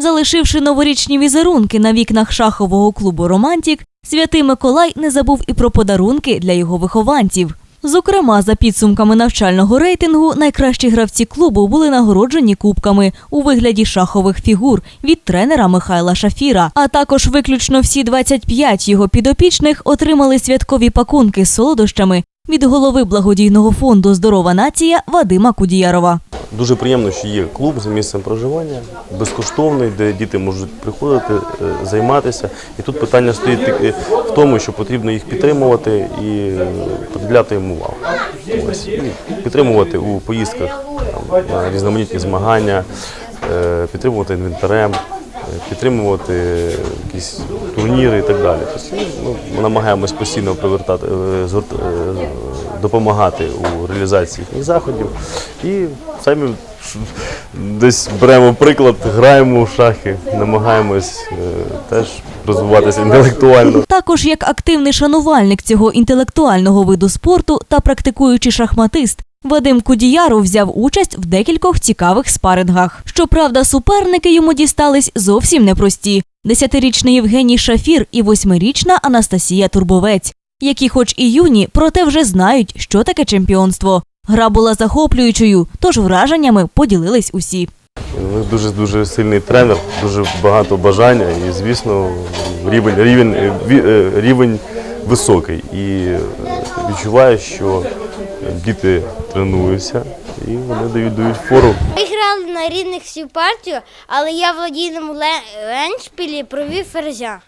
Залишивши новорічні візерунки на вікнах шахового клубу Романтік, святий Миколай не забув і про подарунки для його вихованців. Зокрема, за підсумками навчального рейтингу, найкращі гравці клубу були нагороджені кубками у вигляді шахових фігур від тренера Михайла Шафіра. А також виключно всі 25 його підопічних отримали святкові пакунки з солодощами від голови благодійного фонду Здорова нація Вадима Кудіярова. Дуже приємно, що є клуб за місцем проживання, безкоштовний, де діти можуть приходити, е, займатися. І тут питання стоїть в тому, що потрібно їх підтримувати і е, приділяти їм увагу. Ось. І підтримувати у поїздках там, на різноманітні змагання, е, підтримувати інвентарем, підтримувати якісь турніри і так далі. Тобто, ну, ми намагаємось постійно привертати, допомагати у реалізації їхніх заходів. І самі десь беремо приклад, граємо в шахи, намагаємось е, теж розвиватися інтелектуально. Також як активний шанувальник цього інтелектуального виду спорту та практикуючий шахматист, Вадим Кудіяров взяв участь в декількох цікавих спарингах. Щоправда, суперники йому дістались зовсім непрості: десятирічний Євгеній Шафір і восьмирічна Анастасія Турбовець, які, хоч і юні, проте вже знають, що таке чемпіонство. Гра була захоплюючою, тож враженнями поділились усі. Він дуже дуже сильний тренер, дуже багато бажання і, звісно, рівень, рівень, е, е, рівень високий. І е, відчуваю, що діти тренуються і вони дають дають фору. Ми грали на рідних всю партію, але я в ладійному ле- леншпілі провів ферзя.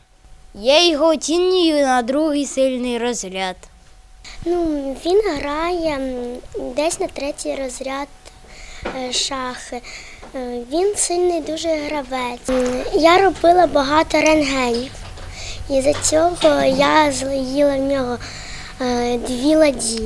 Я його оцінюю на другий сильний розряд. Ну, він грає десь на третій розряд е, шахи. Е, Він сильний дуже гравець. Я робила багато рентгенів. І за цього я з'їла в нього е, дві ладі.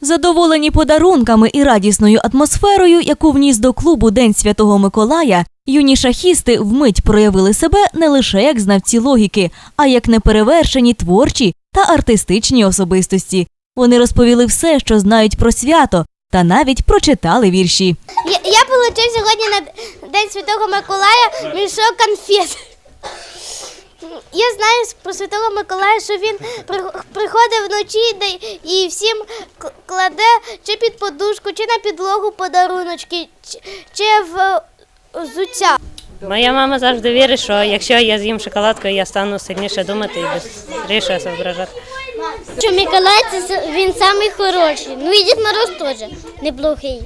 Задоволені подарунками і радісною атмосферою, яку вніс до клубу День Святого Миколая, юні шахісти вмить проявили себе не лише як знавці логіки, а як неперевершені творчі та артистичні особистості. Вони розповіли все, що знають про свято, та навіть прочитали вірші. Я, я отримав сьогодні на День Святого Миколая мішок конфет. Я знаю про Святого Миколая, що він при- приходить вночі і всім кладе чи під подушку, чи на підлогу подаруночки, чи, в взуття. Моя мама завжди вірить, що якщо я з'їм шоколадку, я стану сильніше думати і швидше зображати. Що Миколай це він самий хороший. Ну і Дід Мороз теж неплохий.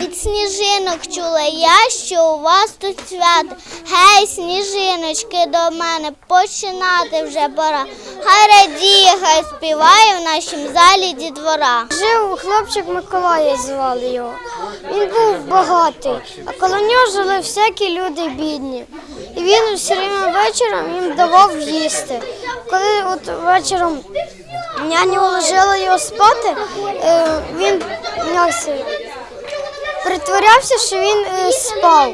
Від сніжинок чула я, що у вас тут свято. Гей, сніжиночки до мене починати вже пора. Хай радіє, хай співає в нашім залі дітвора. Жив хлопчик Миколая, звали його. Він був багатий, а коло нього жили всякі люди бідні. І він все время вечором їм давав їсти. Коли от вечором Няня уложила його спати, е, він притворявся, що він е, спав.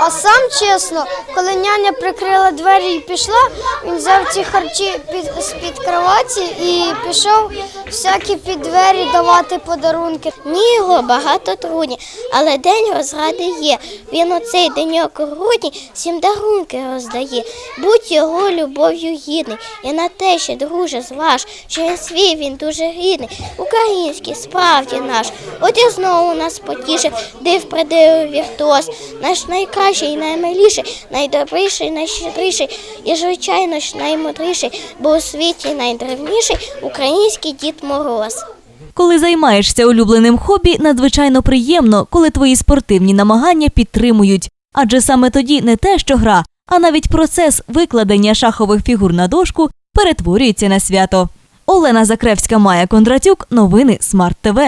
А сам чесно, коли няня прикрила двері і пішла, він взяв ці харчі під, з-під кроваті і пішов всякі під двері давати подарунки. Ні, його багато трудні, але день розради є. Він у цей деньок грудні всім дарунки роздає. Будь його любов'ю гідний. І на те, що друже зваж, що він свій, він дуже рідний. Український, справді наш. От і знову нас потішив, див придив віртуоз. Наш найкращий, наймиліший, найдобріший, найщедріший і, звичайно ж, наймудріший, бо у світі найдревніший український Дід Мороз. Коли займаєшся улюбленим хобі, надзвичайно приємно, коли твої спортивні намагання підтримують. Адже саме тоді не те, що гра, а навіть процес викладення шахових фігур на дошку перетворюється на свято. Олена Закревська, Майя Кондратюк, новини Смарт ТВ.